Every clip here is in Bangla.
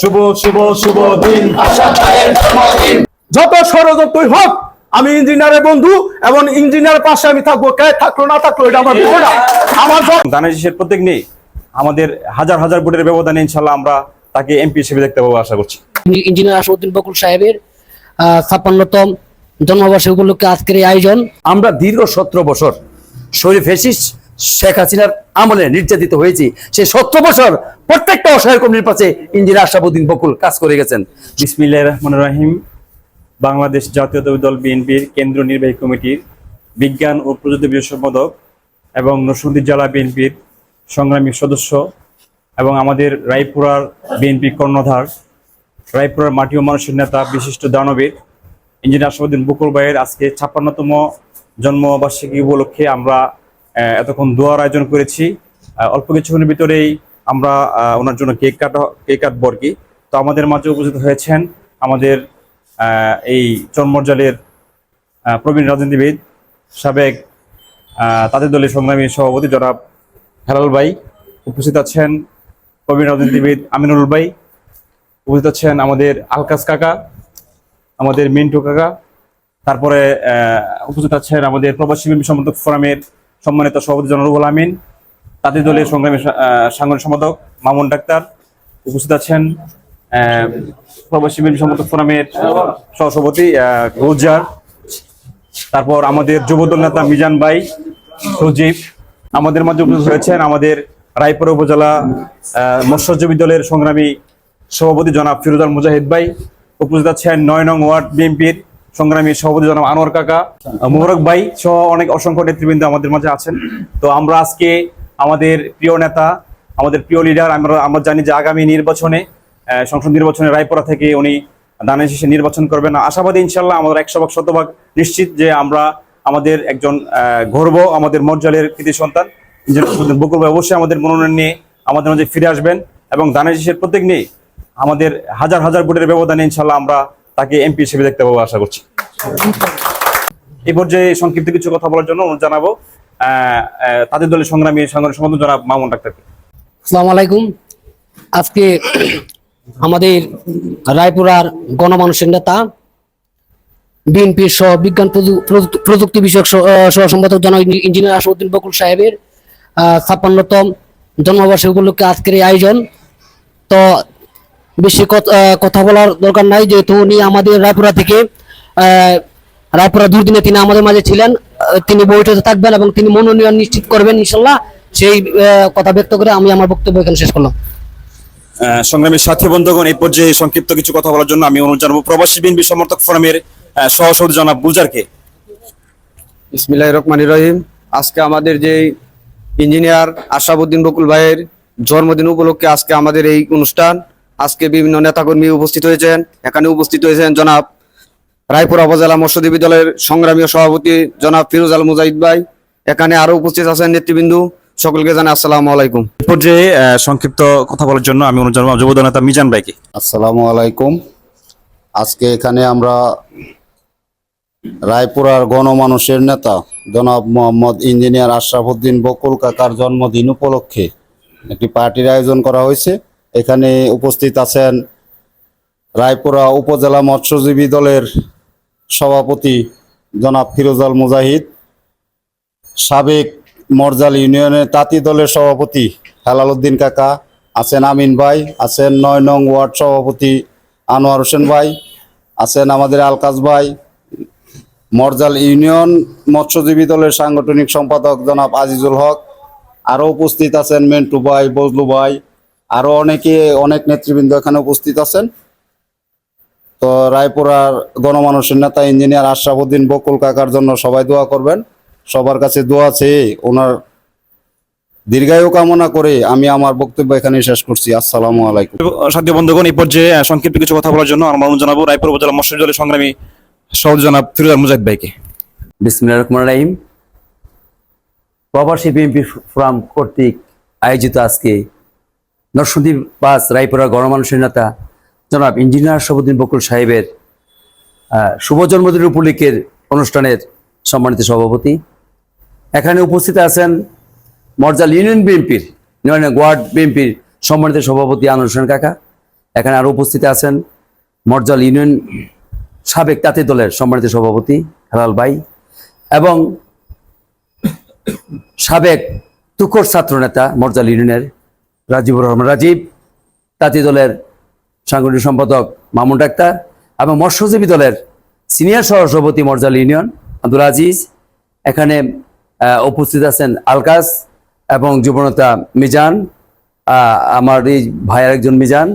শুভ শুভ শুভ দিন। যত ষড়যন্ত্রই হোক আমি ইঞ্জিনিয়ারের বন্ধু এবং ইঞ্জিনিয়ারের পাশে আমি থাকব। কে থাকল না থাকল এটা আমার না আমার দানেশের প্রত্যেক নেই। আমাদের হাজার হাজার ভোটের ব্যবধানে ইনশাল্লাহ আমরা তাকে এমপি হিসেবে দেখতে পাবো আশা করছি। ইঞ্জিনিয়ার আসাদুদ্দিন বকুল সাহেবের ছাপ্পান্নতম জন্মবর্ষ উপলক্ষে আজকের এই আয়োজন। আমরা দীর্ঘ সতেরো বছর শরীফ ফেসিস শেখ হাসিনার আমলে নির্যাতিত হয়েছি। সেই সতেরো বছর প্রত্যেকটা অসহায় কর্মীর পাশে ইঞ্জিনিয়ার আশাবুদ্দিন বকুল কাজ করে গেছেন। বিসমিল্লাহ রহমান রাহিম। বাংলাদেশ জাতীয়তাবাদী দল বিএনপির কেন্দ্রীয় নির্বাহী কমিটির বিজ্ঞান ও প্রযুক্তি বিষয় সম্পাদক এবং নরসিংদী জেলা বিএনপির সংগ্রামী সদস্য এবং আমাদের রায়পুরার বিএনপি কর্ণধার, রায়পুরার মাটি ও মানুষের নেতা বিশিষ্ট দানবীর ইঞ্জিনিয়ার আশাবুদ্দিন বকুল ভাইয়ের আজকে ছাপ্পান্নতম জন্মবার্ষিকী উপলক্ষে আমরা এতক্ষণ দোয়ার আয়োজন করেছি। অল্প কিছুক্ষণের ভিতরেই আমরা ওনার জন্য কেক কাটা, কেক কাটবো আর কি। তো আমাদের মাঝে উপস্থিত হয়েছেন আমাদের এই চন্মর্জালের প্রবীণ রাজনীতিবিদ, সাবেক তাদের দলের সংগ্রামী সভাপতি জনাব হেলাল ভাই। উপস্থিত আছেন প্রবীণ রাজনীতিবিদ আমিনুল ভাই। উপস্থিত আছেন আমাদের আলকাস কাকা, আমাদের মিন্টু কাকা। তারপরে উপস্থিত আছেন আমাদের প্রবাসী সমর্থক ফোরামের সম্মানিত সভাপতি জনরুল আমিন তাদের দলের সংগ্রামী সাংগঠনিক সম্পাদক মামুন ডাক্তার উপস্থিত আছেন প্রবাসী বিএনপি সমর্থক ফোরামের সহসভাপতি রোজার তারপর আমাদের যুবদল নেতা মিজান ভাই, সজীব, আমাদের মাঝে উপস্থিত হয়েছেন আমাদের রায়পুর উপজেলা মৎস্যজীবী দলের সংগ্রামী সভাপতি জনাব ফিরোজাল মুজাহিদ ভাই, উপস্থিত আছেন নয় নং ওয়ার্ড বিএনপির সংগ্রামী সভাপতি জনাব আনোয়ার কাকা আহ, মোবারক ভাই সহ অনেক অসংখ্য নেতৃবৃন্দ আমাদের মাঝে আছেন। তো আমরা আজকে আমাদের প্রিয় নেতা আমাদের প্রিয় লিডার আমরা আমরা জানি যে আগামী নির্বাচনে সংসদ নির্বাচনে রায়পুরা থেকে উনি দানের শেষে নির্বাচন করবেন। আশাবাদী ইনশাল্লাহ আমাদের একশো ভাগ শতভাগ নিশ্চিত যে আমরা আমাদের একজন গর্ব আমাদের মর্যালের কৃতি সন্তান বকুল ভাই অবশ্যই আমাদের মনোনয়ন নিয়ে আমাদের মাঝে ফিরে আসবেন এবং দানের শেষের প্রত্যেক নিয়ে আমাদের হাজার হাজার ভোটের ব্যবধানে ইনশাল্লাহ আমরা তাকে এমপি হিসেবে দেখতে পাবো আশা করছি। এই পর্যায়ে সংক্ষিপ্ত কিছু কথা বলার জন্য অনুরোধ জানাব। তাদের দলের সংগ্রামী সংগ্রাম সম্বন্ধ জনাব মামুন ডাক্তারকে। আসসালামু আলাইকুম। আজকে আমাদের রায়পুরার গণমানুষের নেতা, বিএনপির সহ বিজ্ঞান প্রযুক্তি- বিষয়ক সহ সম্পাদক জন ইঞ্জিনিয়ার আসাদুদ্দিন বকুল সাহেবের ছাপ্পান্নতম জন্মবর্ষ উপলক্ষে আজকের এই আয়োজন। তো বেশি কথা বলার দরকার নাই যেহেতু উনি আমাদের রায়পুরা থেকে আহ, রায়পুরা দুর্দিনে তিনি আমাদের মাঝে ছিলেন তিনি বৈঠকে থাকবেন এবং তিনি মনোনয়ন নিশ্চিত করবেন ইনশাল্লাহ। সেই কথা ব্যক্ত করে আমি আমার বক্তব্য এখানে শেষ করলাম। আহ, সংগ্রামী সাথী বন্ধুগণ এই পর্যায়ে সংক্ষিপ্ত কিছু কথা বলার জন্য আমি অনুরোধ জানাব। প্রবাসী বিএনপি সমর্থক ফোরামের সহসভাপতি জনাব বুজারকে। ইসমিল্লাহ রহমানি রহিম। আজকে আমাদের যে ইঞ্জিনিয়ার আশাবুদ্দিন বকুল ভাইয়ের জন্মদিন উপলক্ষে আজকে আমাদের এই অনুষ্ঠান আজকে বিভিন্ন নেতাকর্মী উপস্থিত হয়েছেন এখানে উপস্থিত হয়েছেন জনাব রায়পুরা উপজেলা মৎস্যজীবী দলের সংগ্রামী সভাপতি জনাব ফিরোজ আল মুজাহিদ ভাই এখানে আরও উপস্থিত আছেন নেতৃবৃন্দু সকলকে জানাই আসসালামু আলাইকুম। পর্যায়ে সংক্ষিপ্ত কথা বলার জন্য আমি অনুরোধ জানাব যুবদল নেতা মিজান ভাইকে। আসসালামু আলাইকুম। আজকে এখানে আমরা রায়পুরার গণমানুষের নেতা জনাব মোহাম্মদ ইঞ্জিনিয়ার আশরাফুদ্দিন বকুল কাকার জন্মদিন উপলক্ষে একটি পার্টির আয়োজন করা হয়েছে। এখানে উপস্থিত আছেন রায়পুরা উপজেলা মৎস্যজীবী দলের সভাপতি জনাব ফিরোজাল মুজাহিদ, সাবেক মরজাল ইউনিয়নের তাঁতি দলের সভাপতি হেলাল উদ্দিন কাকা, আছেন আমিন ভাই, আছেন নয় নং ওয়ার্ড সভাপতি আনোয়ার হোসেন ভাই, আছেন আমাদের আলকাস ভাই, মরজাল ইউনিয়ন মৎস্যজীবী দলের সাংগঠনিক সম্পাদক জনাব আজিজুল হক আরও উপস্থিত আছেন মেন্টু ভাই, বজলু ভাই আরও অনেকে অনেক নেতৃবৃন্দ এখানে উপস্থিত আছেন। তো রায়পুরার গণমানুষের নেতা ইঞ্জিনিয়ার আশরাফুদ্দিন বকুল কাকার জন্য সবাই দোয়া করবেন। সবার কাছে দোয়া চেয়ে ওনার দীর্ঘায়ু কামনা করে আমি আমার বক্তব্য এখানে শেষ করছি। আসসালামু আলাইকুম। সাথী বন্ধুগণ এই পর্যায়ে সংক্ষিপ্ত কিছু কথা বলার জন্য আমার অনুরোধ জানাব। রায়পুর উপজেলা মৎস্য দলের সংগ্রামী সভাপতি জনাব ফিরোজ আল মুজাহিদ ভাইকে। বিসমিল্লাহ রহমান রাহিম। প্রবাসী বিএনপি ফোরাম কর্তৃক আয়োজিত আজকে নরসন্দীপ পাস রায়পুরা গণমানুষের নেতা জনাব ইঞ্জিনিয়ার আশরাফুদ্দিন বকুল সাহেবের শুভ জন্মদিন উপলক্ষের অনুষ্ঠানের সম্মানিত সভাপতি। এখানে উপস্থিত আছেন মর্জাল ইউনিয়ন বিএনপির নয় ওয়ার্ড বিএনপির সম্মানিত সভাপতি আনোয়ার হোসেন কাকা। এখানে আরও উপস্থিত আছেন মর্জাল ইউনিয়ন সাবেক তাঁতি দলের সম্মানিত সভাপতি হেলাল ভাই এবং সাবেক তুকর ছাত্র নেতা মর্জাল ইউনিয়নের রাজীবুর রহমান রাজীব, তাঁতি দলের সাংগঠনিক সম্পাদক মামুন ডাক্তার এবং মৎস্যজীবী দলের সিনিয়র সহসভাপতি মর্জাল ইউনিয়ন আব্দুল আজিজ। এখানে উপস্থিত আছেন আলকাস এবং যুবনেতা মিজান আমার এই ভাইয়ের একজন মিজান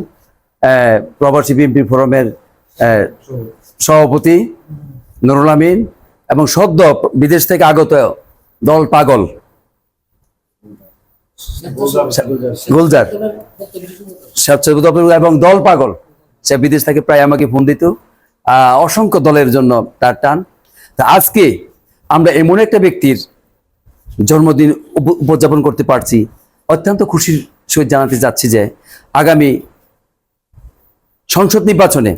প্রবাসী বিএনপি ফোরামের সভাপতি নুরুল আমিন এবং সদ্য বিদেশ থেকে আগত দল পাগল। গুলজার। এবং দল পাগল। সে বিদেশ থেকে প্রায় আমাকে ফোন দিত। অসংখ্য দলের জন্য তার টান। তা আজকে আমরা এমন একটা ব্যক্তির জন্মদিন উপ- উদযাপন করতে পারছি। অত্যন্ত খুশির সহিত জানাতে যাচ্ছি যে আগামী সংসদ নির্বাচনে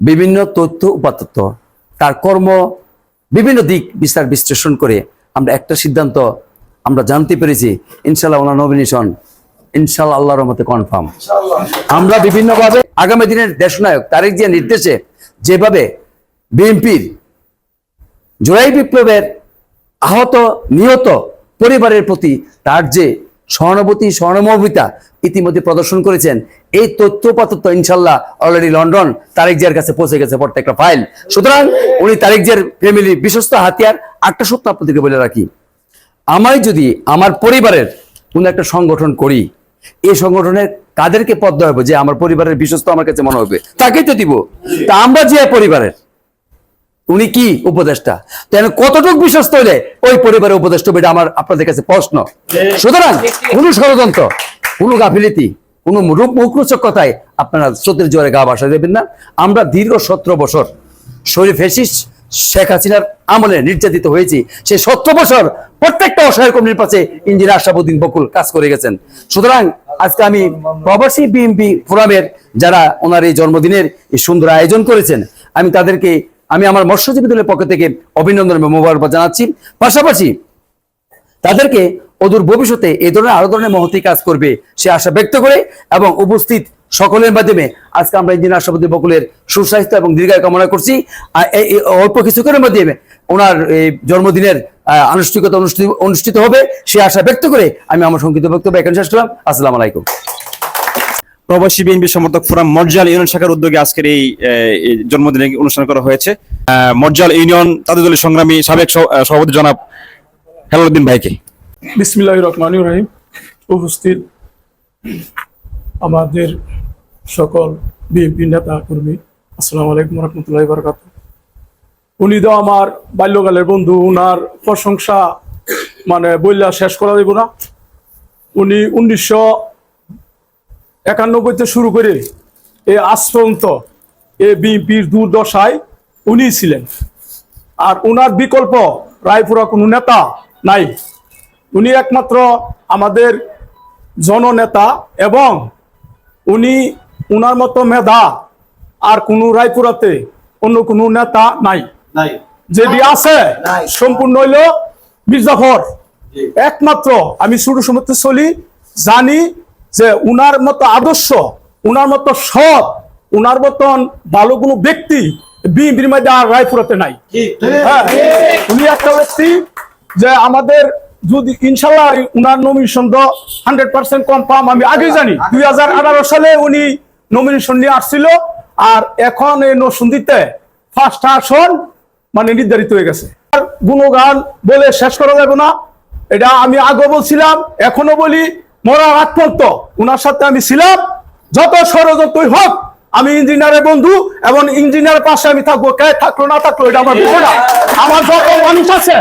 বিভিন্ন তথ্য উপাত্ত তার কর্ম, বিভিন্ন দিক বিস্তার বিশ্লেষণ করে আমরা একটা সিদ্ধান্ত আমরা জানতে পেরেছি ইনশাল্লাহ ওনার নমিনেশন ইনশাল্লাহ আল্লাহর মতে কনফার্ম আমরা বিভিন্নভাবে আগামী দিনের দেশনায়ক তারেক জিয়া নির্দেশে যেভাবে বিএনপির জুলাই বিপ্লবের আহত নিহত পরিবারের প্রতি তার যে সহানুভূতি সহানুভূতিতা ইতিমধ্যে প্রদর্শন করেছেন এই তথ্য উপাত্ত ইনশাল্লাহ অলরেডি লন্ডন তারেক জিয়ার কাছে পৌঁছে গেছে প্রত্যেকটা ফাইল সুতরাং উনি তারেক জিয়ার ফ্যামিলির বিশ্বস্ত হাতিয়ার আটটা সত্য আপনাদেরকে বলে রাখি। আমি যদি আমার পরিবারের কোনো একটা সংগঠন করি, এই সংগঠনের কাদেরকে পদ দেওয়া হবে? যে আমার পরিবারের বিশ্বস্ত আমার কাছে মনে হবে। তাকেই তো দিব। তা আমরা যে পরিবারের, উনি কি উপদেষ্টা? তেন কতটুকু বিশ্বস্ত হলে ওই পরিবারের উপদেষ্টা এটা আমার আপনাদের কাছে প্রশ্ন। সুতরাং কোন ষড়যন্ত্র, কোন গাফিলিতি, কোন রূপ মুখরোচক কথায় আপনারা স্রোতের জোরে গা বাসা দেবেন না। আমরা দীর্ঘ সতেরো বছর শরীফ ফেসিস শেখ হাসিনার আমলে নির্যাতিত হয়েছি। সে সতেরো বছর প্রত্যেকটা অসহায় কর্মীর পাশে ইঞ্জিনিয়ার আশাবুদ্দিন বকুল কাজ করে গেছেন। সুতরাং আজকে আমি প্রবাসী বিএমপি ফোরামের যারা ওনার এই জন্মদিনের এই সুন্দর আয়োজন করেছেন, আমি তাদেরকে, আমি আমার মৎস্যজীবী দলের পক্ষ থেকে অভিনন্দন এবং মোবারকবাদ জানাচ্ছি। পাশাপাশি তাদেরকে অদূর ভবিষ্যতে এই ধরনের আরও ধরনের মহতি কাজ করবে সে আশা ব্যক্ত করে এবং উপস্থিত সকলের মাধ্যমে আজকে আমরা ইঞ্জিনিয়ার রাষ্ট্রপতি বকুলের সুস্বাস্থ্য এবং দীর্ঘায় কামনা করছি। আর এই অল্প কিছুক্ষণের মাধ্যমে ওনার এই জন্মদিনের আহ, আনুষ্ঠানিকতা অনুষ্ঠিত অনুষ্ঠিত হবে সে আশা ব্যক্ত করে আমি আমার সংক্ষিপ্ত বক্তব্য এখানে শেষ করলাম। আসসালামু আলাইকুম। প্রবাসী বিএনপি সমর্থক ফোরাম মর্জাল ইউনিয়ন শাখার উদ্যোগে আজকের এই আহ, এই জন্মদিনে অনুষ্ঠান করা হয়েছে। আহ, মর্জাল ইউনিয়ন তাদের দলের সংগ্রামী সাবেক সভাপতি জনাব হেলালুদ্দিন ভাইকে। বিসমিল্লাহ রহমান রহিম। উপস্থিত আমাদের সকল বিএনপি নেতা, কর্মী, আসসালামু আলাইকুম রহমতুল্লাহ বরকাত উনি তো আমার বাল্যকালের বন্ধু, উনার প্রশংসা মানে বললা শেষ করা দেব না। উনি উনিশশো একানব্বইতে শুরু করে এ আশ্রন্ত এ বিএনপির দুর্দশায় উনি ছিলেন। আর উনার বিকল্প রায়পুরা কোনো নেতা নাই। উনি একমাত্র আমাদের জননেতা এবং উনি উনার মতো মেধা আর কোনো রায়পুরাতে অন্য কোনো নেতা নাই। যদি আছে সম্পূর্ণ হইল মির্জাফর। একমাত্র আমি শুরু সময় চলি জানি যে উনার মতো আদর্শ উনার মতো সৎ উনার মতন ভালো কোনো ব্যক্তি বিএনপির মধ্যে আর রায়পুরাতে নাই। হ্যাঁ উনি একটা ব্যক্তি যে আমাদের যদি ইনশাল্লাহ উনার নমিনেশন তো হান্ড্রেড পার্সেন্ট কনফার্ম আমি আগে জানি দুই হাজার আঠারো সালে উনি নমিনেশন নিয়ে আসছিল, আর এখন এই নসুন্দিতে ফার্স্ট আসন মানে নির্ধারিত হয়ে গেছে। আর গুণগান বলে শেষ করা যাবে না, এটা আমি আগে বলছিলাম এখনও বলি, মরার আগ পর্যন্ত উনার সাথে আমি ছিলাম, যত ষড়যন্ত্রই হোক, আমি ইঞ্জিনিয়ারের বন্ধু, এবং ইঞ্জিনিয়ারের পাশে আমি থাকব, কে থাকল না থাকল, এটা আমার না আমার যত মানুষ আছে,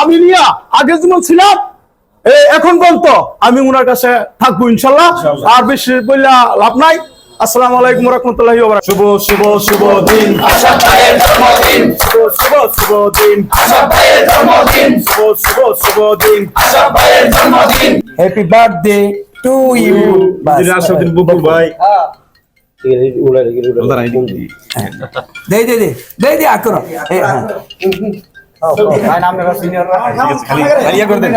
আমি নিয়া, আগে যেমন ছিলাম এখন বলতো আমি ওনার কাছে থাকব, ইনশাল্লাহ। আর বেশি বললা লাভ নাই। আসসালামু আলাইকুম রহমতুল্লাহি শুভ শুভ শুভ দিন আশাদ ভাইয়ের জন্মদিন শুভ শুভ শুভ দিন আশাদ ভাইয়ের জন্মদিন শুভ শুভ শুভ দিন আশাদ ভাইয়ের জন্মদিন happy birthday to you Ashrafuddin Bakul ভাই দে দে দে দে দে আকরো হ্যাঁ খালি ইয়ে করে দেন